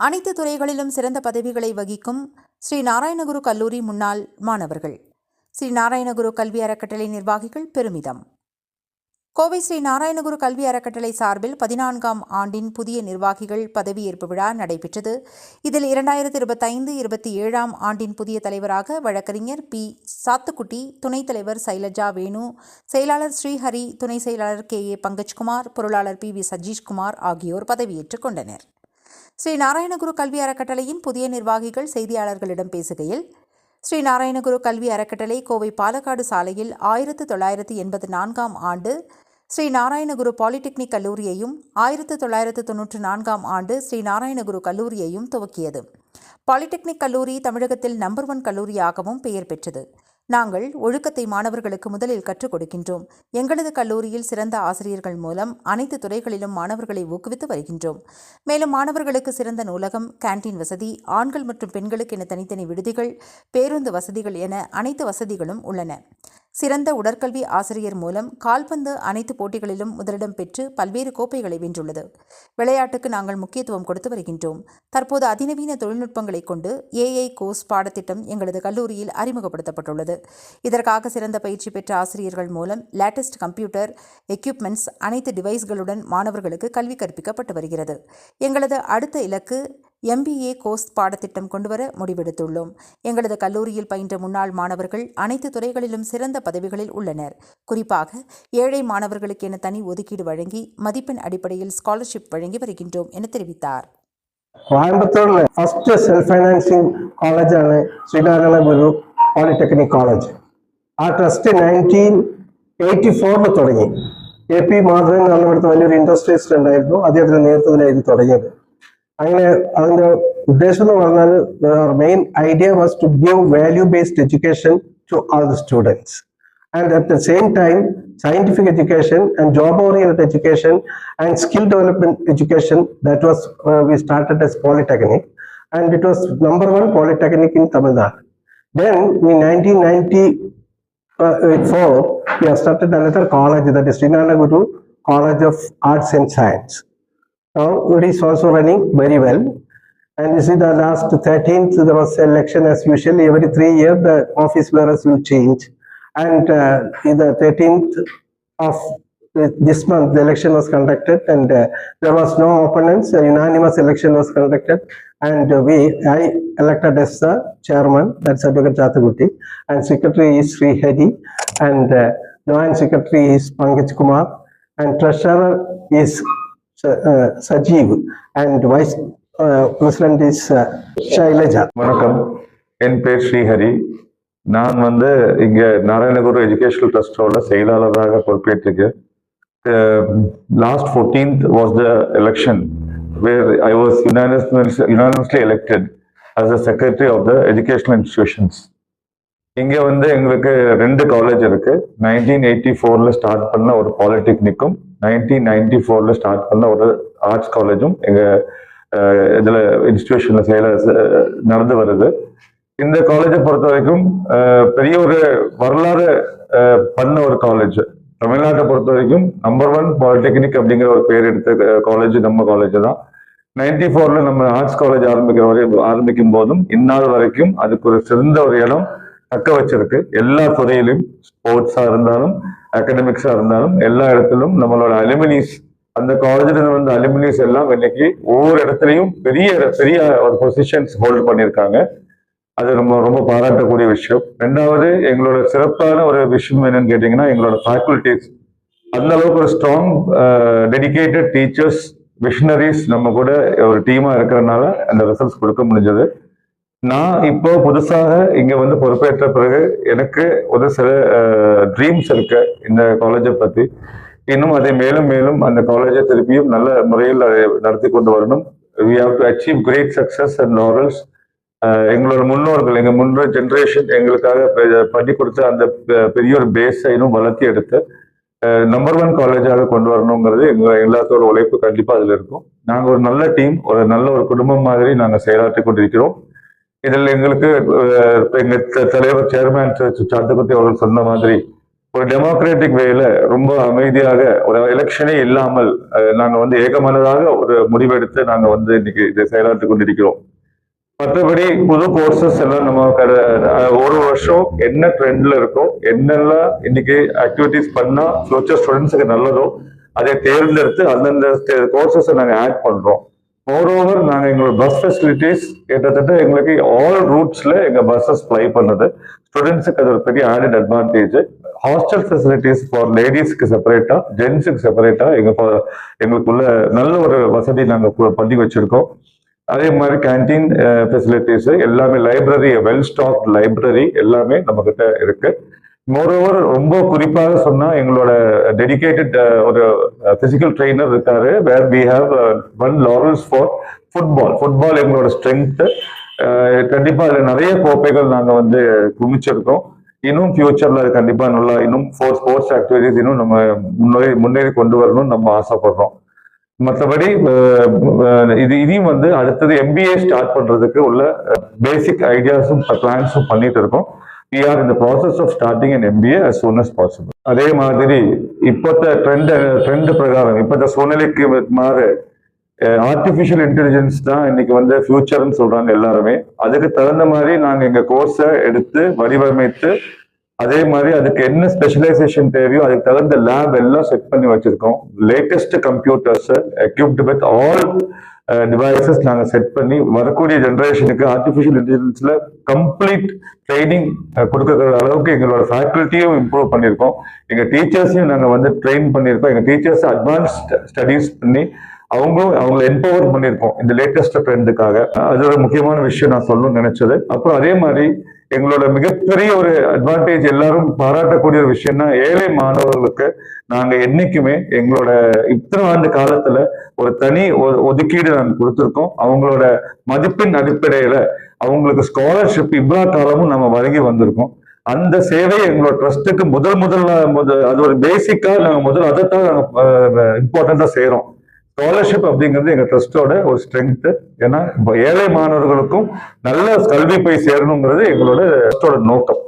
அனைத்து துறைகளிலும் சிறந்த பதவிகளை வகிக்கும் ஸ்ரீ நாராயணகுரு கல்லூரி முன்னாள் மாணவர்கள். ஸ்ரீ நாராயணகுரு கல்வி அறக்கட்டளை நிர்வாகிகள் பெருமிதம். கோவை ஸ்ரீ நாராயணகுரு கல்வி அறக்கட்டளை சார்பில் பதினான்காம் ஆண்டின் புதிய நிர்வாகிகள் பதவியேற்பு விழா நடைபெற்றது. இதில் இரண்டாயிரத்தி இருபத்தைந்து இருபத்தி ஏழாம் ஆண்டின் புதிய தலைவராக வழக்கறிஞர் பி. சாத்துக்குட்டி துணைத் தலைவர் சைலஜா வேணு செயலாளர் ஸ்ரீஹரி துணை செயலாளர் கே. ஏ. பங்கஜ்குமார் பொருளாளர் பி. வி. சஜீஷ்குமார் ஆகியோர் பதவியேற்றுக் கொண்டனர். ஸ்ரீ நாராயணகுரு கல்வி அறக்கட்டளையின் புதிய நிர்வாகிகள் செய்தியாளர்களிடம் பேசுகையில் ஸ்ரீ நாராயணகுரு கல்வி அறக்கட்டளை கோவை பாலக்காடு சாலையில் ஆயிரத்து தொள்ளாயிரத்து எண்பத்து நான்காம் ஆண்டு ஸ்ரீ நாராயணகுரு பாலிடெக்னிக் கல்லூரியையும் ஆயிரத்து தொள்ளாயிரத்து தொன்னூற்று நான்காம் ஆண்டு ஸ்ரீ நாராயணகுரு கல்லூரியையும் துவக்கியது. பாலிடெக்னிக் கல்லூரி தமிழகத்தில் நம்பர் ஒன் கல்லூரியாகவும் பெயர் பெற்றது. நாங்கள் ஒழுக்கத்தை மாணவர்களுக்கு முதலில் கற்றுக் கொடுக்கின்றோம். எங்களது கல்லூரியில் சிறந்த ஆசிரியர்கள் மூலம் அனைத்து துறைகளிலும் மாணவர்களை ஊக்குவித்து வருகின்றோம். மேலும் மாணவர்களுக்கு சிறந்த நூலகம் கேண்டீன் வசதி ஆண்கள் மற்றும் பெண்களுக்கு என தனித்தனி விடுதிகள் பேருந்து வசதிகள் என அனைத்து வசதிகளும் உள்ளன. சிறந்த உடற்கல்வி ஆசிரியர் மூலம் கால்பந்து அனைத்து போட்டிகளிலும் முதலிடம் பெற்று பல்வேறு கோப்பைகளை வென்றுள்ளது. விளையாட்டுக்கு நாங்கள் முக்கியத்துவம் கொடுத்து வருகின்றோம். தற்போது அதிநவீன தொழில்நுட்பங்களை கொண்டு ஏஐ கோர்ஸ் பாடத்திட்டம் எங்களது கல்லூரியில் அறிமுகப்படுத்தப்பட்டுள்ளது. இதற்காக சிறந்த பயிற்சி பெற்ற ஆசிரியர்கள் மூலம் லேட்டஸ்ட் கம்ப்யூட்டர் எக்யூப்மெண்ட்ஸ் அனைத்து டிவைஸ்களுடன் மாணவர்களுக்கு கல்வி கற்பிக்கப்பட்டு வருகிறது. எங்களது அடுத்த இலக்கு எம்பிஏ கோர்ஸ் பாடத்திட்டம் கொண்டுவர முடிவெடுத்துள்ளோம் எங்களது கல்லூரியில் பயின்ற முன்னாள் மாணவர்கள் அனைத்து துறைகளிலும் சிறந்த பதவிகளில் உள்ளனர் குறிப்பாக ஏழை மாணவர்களுக்கு என தனி ஒதுக்கீடு வழங்கி மதிப்பெண் அடிப்படையில் ஸ்காலர்ஷிப் வழங்கி வருகின்றோம் என தெரிவித்தார் കോയമ്പത്തൂരിലെ ഫസ്റ്റ് സെൽഫ് ഫൈനാൻസിങ് കോളേജാണ് ശ്രീനാരായണ ഗുരു പോളിടെക്നിക് കോളേജ് ആ ട്രസ്റ്റ് നയൻറ്റീൻ എയ്റ്റി ഫോറിൽ തുടങ്ങി എ പി മാധവൻ എന്ന് പറഞ്ഞ ഇവിടുത്തെ വലിയൊരു ഇൻഡസ്ട്രിയലിസ്റ്റ് ഉണ്ടായിരുന്നു അദ്ദേഹത്തിന്റെ നേതൃത്വത്തിലായിരുന്നു തുടങ്ങിയത് അങ്ങനെ അതിന്റെ ഉദ്ദേശം എന്ന് പറഞ്ഞാൽ main idea was to give value based education to all the students and at the same time scientific education and job oriented education and skill development education that was uh, we started as polytechnic and it was number one polytechnic in tamil nadu then in 1994 we have started another college that is Srinanaguru college of arts and science now it is also running very well. And this is the last 13th there was election as usual. Every three years the office bearers will change. And uh, in the 13th of this month, the election was conducted and uh, there was no opponents. A unanimous election was conducted. And uh, we, I elected as the chairman, that's Advocate Jathagutti, and secretary is Sri Hari. And uh, joint secretary is Pankaj Kumar. And treasurer is Sajeev and vice vice is Shailaja வணக்கம். என் பேர் ஸ்ரீஹரி. நான் வந்து இங்கே Narayana Guru educational ட்ரஸ்டோட செயலாளராக பொறுப்பேற்றிருக்கேன் last fourteenth was the election where I was unanimously elected as a secretary of the educational institutions இங்கே வந்து எங்களுக்கு ரெண்டு காலேஜ் இருக்கு. நைன்டீன் எயிட்டி ஃபோர்ல ஸ்டார்ட் பண்ண ஒரு பாலிடெக்னிக்கும் நைன்டீன் நைன்டி ஃபோர்ல ஸ்டார்ட் பண்ண ஒரு ஆர்ட்ஸ் காலேஜும் எங்க இதில் இன்ஸ்டியூஷனில் செயல நடந்து வருது. இந்த காலேஜை பொறுத்த வரைக்கும் பெரிய ஒரு வரலாறு பண்ண ஒரு காலேஜ் தமிழ்நாட்டை பொறுத்த வரைக்கும் நம்பர் ஒன் பாலிடெக்னிக் அப்படிங்கிற ஒரு பேர் எடுத்த காலேஜ் நம்ம காலேஜ் தான். நைன்டி ஃபோர்ல நம்ம ஆர்ட்ஸ் காலேஜ் ஆரம்பிக்கிற வரை ஆரம்பிக்கும் போதும் இந்நாள் வரைக்கும் அதுக்கு ஒரு சிறந்த ஒரு இடம் தக்க வச்சிருக்கு. எல்லா துறையிலும் ஸ்போர்ட்ஸா இருந்தாலும் அகடமிக்ஸா இருந்தாலும் எல்லா இடத்திலும் நம்மளோட அலுமினிஸ் அந்த காலேஜ்ல வந்த அலுமினிஸ் எல்லாம் இன்னைக்கு ஒவ்வொரு இடத்துலையும் பெரிய பெரிய ஒரு பொசிஷன்ஸ் ஹோல்ட் பண்ணியிருக்காங்க. அது ரொம்ப ரொம்ப பாராட்டக்கூடிய விஷயம். ரெண்டாவது எங்களோட சிறப்பான ஒரு விஷயம் என்னன்னு கேட்டீங்கன்னா எங்களோட ஃபேக்கல்டிஸ் அந்த அளவுக்கு ஒரு ஸ்ட்ராங் டெடிகேட்டட் டீச்சர்ஸ் மிஷினரிஸ் நம்ம கூட ஒரு டீமா இருக்கிறதுனால அந்த ரிசல்ட்ஸ் கொடுக்க முடிஞ்சது. நான் இப்போ புதுசாக இங்க வந்து பொறுப்பேற்ற பிறகு எனக்கு ஒரு சில ட்ரீம்ஸ் இருக்கு இந்த காலேஜை பத்தி. இன்னும் அதை மேலும் மேலும் அந்த காலேஜை திருப்பியும் நல்ல முறையில் அதை நடத்தி கொண்டு வரணும். We have to achieve great success and laurels எங்களோட முன்னோர்கள் எங்கள் முன்னோர் ஜென்ரேஷன் எங்களுக்காக பண்ணி கொடுத்த அந்த பெரிய ஒரு பேஸை இன்னும் வளர்த்தி எடுத்து நம்பர் ஒன் காலேஜாக கொண்டு வரணுங்கிறது எங்கள் எல்லாத்தோட உழைப்பு கண்டிப்பாக அதில் இருக்கும். நாங்கள் ஒரு நல்ல டீம் ஒரு நல்ல ஒரு குடும்பம் மாதிரி நாங்கள் செயலாற்றி கொண்டிருக்கிறோம். இதில் எங்களுக்கு அஹ், எங்க த- தலைவர் சேர்மேன் சாத்துக்குட்டி அவர்கள் சொன்ன மாதிரி ஒரு டெமோக்ராட்டிக் வேல ரொம்ப அமைதியாக ஒரு எலெக்ஷனே இல்லாமல் நாங்கள் வந்து ஏகமனதாக ஒரு முடிவெடுத்து நாங்கள் வந்து இன்னைக்கு இதை செயலாற்றி கொண்டிருக்கிறோம். மற்றபடி புது கோர்சஸ் எல்லாம் நம்ம ஒரு வருஷம் என்ன ட்ரெண்ட்ல இருக்கோ என்னெல்லாம் இன்னைக்கு ஆக்டிவிட்டிஸ் பண்ணா ஃபியூச்சர் ஸ்டூடெண்ட்ஸுக்கு நல்லதோ அதை தேர்ந்தெடுத்து அந்தந்த கோர்சஸை நாங்கள் ஆட் பண்றோம் மோரோவர் நாங்கள் எங்களோட பஸ் ஃபெசிலிட்டிஸ் கிட்டத்தட்ட எங்களுக்கு ஆல் ரூட்ஸில் எங்கள் பஸ்ஸஸ் ஃப்ளை பண்ணுது ஸ்டூடெண்ட்ஸுக்கு அது ஒரு பெரிய added advantage hostel facilities for லேடிஸ்க்கு செப்பரேட்டாக ஜென்ஸுக்கு செப்பரேட்டாக எங்கள் எங்களுக்குள்ள நல்ல ஒரு வசதி நாங்கள் பண்ணி வச்சுருக்கோம். அதே மாதிரி கேண்டீன் ஃபெசிலிட்டிஸு எல்லாமே லைப்ரரி வெல் ஸ்டாக் லைப்ரரி எல்லாமே நம்மக்கிட்ட இருக்குது மோரோவர் ரொம்ப குறிப்பாக சொன்னா எங்களோட டெடிகேட்டட் ஒரு பிசிக்கல் ட்ரெயினர் இருக்காரு where we have won laurels for football football எங்களோட ஸ்ட்ரென்த் கண்டிப்பா அதுல நிறைய கோப்பைகள் நாங்க வந்து குமிச்சிருக்கோம் இன்னும் ஃபியூச்சர்ல அது கண்டிப்பா நல்லா இன்னும் ஃபோர் ஸ்போர்ட்ஸ் ஆக்டிவிட்டிஸ் இன்னும் நம்ம முன்னேறி முன்னேறி கொண்டு வரணும்னு நம்ம ஆசைப்படுறோம். மற்றபடி இது இனியும் வந்து அடுத்தது எம்பிஏ ஸ்டார்ட் பண்றதுக்கு உள்ள பேசிக் ஐடியாஸும் பிளான்ஸும் பண்ணிட்டு இருக்கோம். வி ஆர் இந்த process of starting and MBA as soon as possible அதே மாதிரி இப்போத்த ட்ரெண்ட் ட்ரெண்ட் பிரகாரம் இப்போத்த சூழ்நிலைக்கு மாறு ஆர்டிஃபிஷியல் இன்டெலிஜென்ஸ் தான் இன்னைக்கு வந்து ஃபியூச்சர்னு சொல்றாங்க எல்லாருமே. அதுக்கு தகுந்த மாதிரி நாங்கள் எங்கள் கோர்ஸை எடுத்து வடிவமைத்து அதே மாதிரி அதுக்கு என்ன ஸ்பெஷலைசேஷன் தேவையோ அதுக்கு தகுந்த லேப் எல்லாம் செட் பண்ணி வச்சிருக்கோம். Latest computers equipped with all devices நாங்கள் செட் பண்ணி வரக்கூடிய ஜென்ரேஷனுக்கு ஆர்டிஃபிஷியல் இன்டெலிஜென்ஸில் கம்ப்ளீட் ட்ரைனிங் கொடுக்கற அளவுக்கு எங்களோட ஃபேக்கல்ட்டியும் இம்ப்ரூவ் பண்ணியிருக்கோம். எங்கள் டீச்சர்ஸையும் நாங்கள் வந்து ட்ரெயின் பண்ணியிருக்கோம். எங்கள் டீச்சர்ஸ் அட்வான்ஸ்ட் ஸ்டடீஸ் பண்ணி அவங்களும் அவங்களை எம்பவர் பண்ணியிருக்கோம் இந்த லேட்டஸ்ட் ட்ரெண்டுக்காக அது ஒரு முக்கியமான விஷயம் நான் சொல்லணும்னு நினைச்சது. அப்புறம் அதே மாதிரி எங்களோட மிகப்பெரிய ஒரு அட்வான்டேஜ் எல்லாரும் பாராட்டக்கூடிய ஒரு விஷயம்னா ஏழை மாணவர்களுக்கு நாங்க என்னைக்குமே எங்களோட இத்தனை ஆண்டு காலத்துல ஒரு தனி ஒ- ஒதுக்கீடு நாங்கள் கொடுத்துருக்கோம். அவங்களோட மதிப்பின் அடிப்படையில அவங்களுக்கு ஸ்காலர்ஷிப் இவ்வளவு காலமும் நம்ம வழங்கி வந்திருக்கோம். அந்த சேவை எங்களோட ட்ரஸ்ட்டுக்கு முதல் முதல்ல முதல் அது ஒரு பேசிக்கா நாங்கள் முதல் அதைத்தான் நாங்கள் இம்பார்ட்டண்டா செய்யறோம் ஸ்காலர்ஷிப் அப்படிங்கிறது எங்க ட்ரஸ்டோட ஒரு ஸ்ட்ரென்த் ஏன்னா இப்போ ஏழை மாணவர்களுக்கும் நல்ல கல்வி போய் சேரணுங்கிறது எங்களோட ட்ரஸ்டோட நோக்கம்.